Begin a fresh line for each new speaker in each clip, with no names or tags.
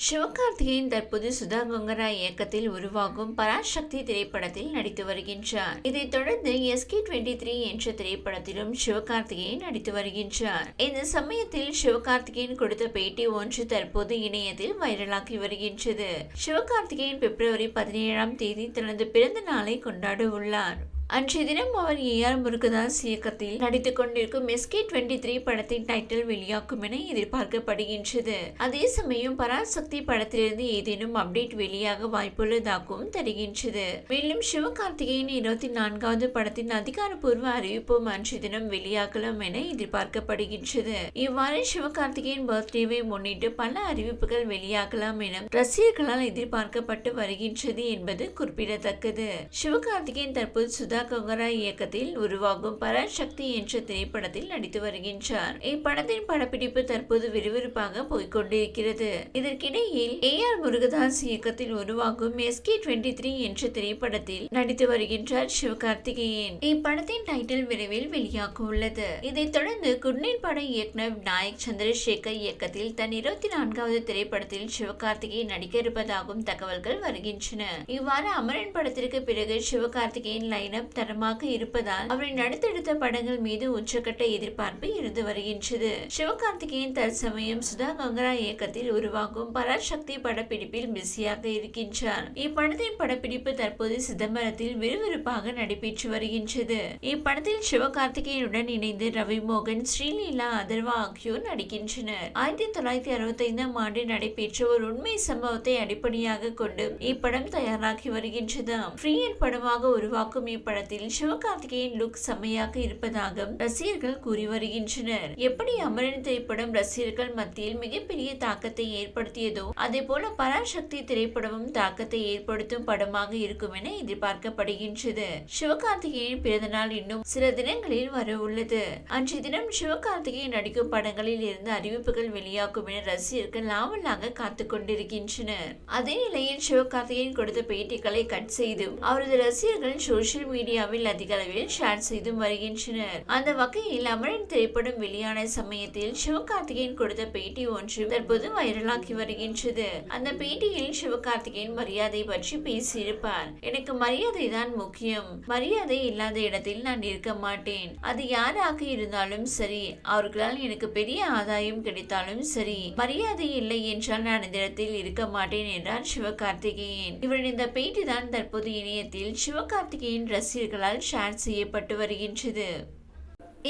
சிவகார்த்திகேயன் தற்போது சுதா கொங்கரா இயக்கத்தில் உருவாகும் பராசக்தி திரைப்படத்தில் நடித்து வருகின்றார். இதைத் தொடர்ந்து எஸ் கே டுவெண்ட்டி த்ரீ என்ற திரைப்படத்திலும் சிவகார்த்திகேயன் நடித்து வருகின்றார். இந்த சமயத்தில் சிவகார்த்திகேயன் கொடுத்த பேட்டி ஒன்று தற்போது இணையத்தில் வைரலாகி வருகின்றது. சிவகார்த்திகேயன் பிப்ரவரி பதினேழாம் தேதி தனது பிறந்த நாளை கொண்டாட உள்ளார் அன்றைய தினம் அவர் ஏ ஆர் முருகதாஸ் இயக்கத்தில் நடித்துக் கொண்டிருக்கும் எஸ்கே டுவெண்ட்டி த்ரீ படத்தின் டைட்டில் வெளியாகும் என எதிர்பார்க்கப்படுகின்றது. அதே சமயம் பராசக்தி படத்திலிருந்து ஏதேனும் அப்டேட் வெளியாக வாய்ப்புள்ளதாகவும் தெரிகின்றது. மேலும் சிவகார்த்திகேயன் இருபத்தி நான்காவது படத்தின் அதிகாரப்பூர்வ அறிவிப்பும் அன்றைய தினம் வெளியாகலாம் என எதிர்பார்க்கப்படுகின்றது. இவ்வாறு சிவகார்த்திகேயன் பர்த்டேவை முன்னிட்டு பல அறிவிப்புகள் வெளியாகலாம் என ரசிகர்களால் எதிர்பார்க்கப்பட்டு வருகின்றது என்பது குறிப்பிடத்தக்கது. சிவகார்த்திகேயன் தற்போது சுதா கொங்கரா இயக்கத்தில் உருவாகும் பராசக்தி என்ற திரைப்படத்தில் நடித்து வருகின்றார். இப்படத்தின் படப்பிடிப்பு தற்போது விறுவிறுப்பாக போய்கொண்டிருக்கிறது இதற்கிடையில் ஏ ஆர் முருகதாஸ் இயக்கத்தில் உருவாகும் எஸ்கே டுவெண்ட்டி த்ரீ என்ற திரைப்படத்தில் நடித்து வருகின்றார் சிவகார்த்திகேயன். இப்படத்தின் டைட்டில் விரைவில் வெளியாக உள்ளது இதைத் தொடர்ந்து குட்னின் பட இயக்குனர் நாயக் சந்திரசேகர் இயக்கத்தில் தன் இருபத்தி நான்காவது திரைப்படத்தில் சிவகார்த்திகேயன் நடிக்க இருப்பதாகவும் தகவல்கள் வருகின்றன. இவ்வாறு அமரன் படத்திற்கு பிறகு சிவகார்த்திகேயன் லைனப் தரமாக இருப்பதால் அவரின் அடுத்தடுத்த படங்கள் மீது உச்சக்கட்ட எதிர்பார்ப்பு இருந்து வருகின்றது. சிவகார்த்திகேயன் தற்சமயம் சுதா கங்கரா இயக்கத்தில் உருவாகும் பராசக்தி படப்பிடிப்பில் பிஸியாக இருக்கின்றார். இப்படத்தின் படப்பிடிப்பு தற்போது சிதம்பரத்தில் விறுவிறுப்பாக நடைபெற்று வருகின்றது. இப்படத்தில் சிவகார்த்திகேயனுடன் இணைந்து ரவி மோகன் ஸ்ரீலீலா அதர்வா ஆகியோர் நடிக்கின்றனர். ஆயிரத்தி தொள்ளாயிரத்தி அறுபத்தி ஐந்தாம் ஆண்டு நடைபெற்ற ஒரு உண்மை சம்பவத்தை அடிப்படையாக கொண்டு இப்படம் தயாராகி வருகின்றது. ஃப்ரீயர் படமாக உருவாக்கும் படத்தில் சிவகார்த்திகேயன் லுக் செம்மையாக இருப்பதாக ரசிகர்கள் கூறி வருகின்றனர். எப்படி அமரன் திரைப்படம் ரசிகர்கள் மத்தியில் மிகப்பெரிய தாக்கத்தை ஏற்படுத்தியதோ அதே போல பராசக்தி திரைப்படமும் தாக்கத்தை ஏற்படுத்தும் படமாக இருக்கும் என எதிர்பார்க்கப்படுகின்றது. சிவகார்த்திகேயன் பிறந்தநாள் இன்னும் சில தினங்களில் வர உள்ளது. அன்றைய தினம் சிவகார்த்திகேயன் நடிக்கும் படங்களில் இருந்து அறிவிப்புகள் வெளியாகும் என ரசிகர்கள் நாவலாக காத்துக் கொண்டிருக்கின்றனர். அதே நிலையில் சிவகார்த்திகேயன் கொடுத்த பேட்டிகளை கட் செய்து அவரது ரசிகர்கள் சோசியல் மீடியா மீடியாவில் அதிக அளவில் ஷேர் செய்தும் வருகின்றனர். அந்த வகையில் அமரன் திரைப்படம் வெளியான சமயத்தில் சிவகார்த்திகேயன் கொடுத்த பேட்டி ஒன்று தற்போது வைரலாகி வருகின்றது. அந்த பேட்டியில் சிவகார்த்திகேயன் மரியாதை பற்றி பேசியிருப்பார். எனக்கு மரியாதை தான் முக்கியம். மரியாதை இல்லாத இடத்தில் நான் இருக்க மாட்டேன். அது யாராக இருந்தாலும் சரி அவர்களால் எனக்கு பெரிய ஆதாயம் கிடைத்தாலும் சரி மரியாதை இல்லை என்றால் நான் இந்த இடத்தில் இருக்க மாட்டேன் என்றார் சிவகார்த்திகேயன். இவரின் இந்த பேட்டி தான் தற்போது இணையத்தில் சிவகார்த்திகேயன் ரசிகர்களால் ஷேர் செய்யப்பட்டு வருகின்றது.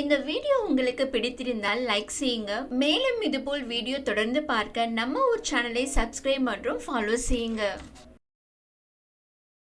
இந்த வீடியோ உங்களுக்கு பிடித்திருந்தால் லைக் செய்யுங்க. மேலும் இதுபோல் வீடியோ தொடர்ந்து பார்க்க நம்ம ஒரு சேனலை சப்ஸ்கிரைப் மற்றும் ஃபாலோ செய்யுங்க.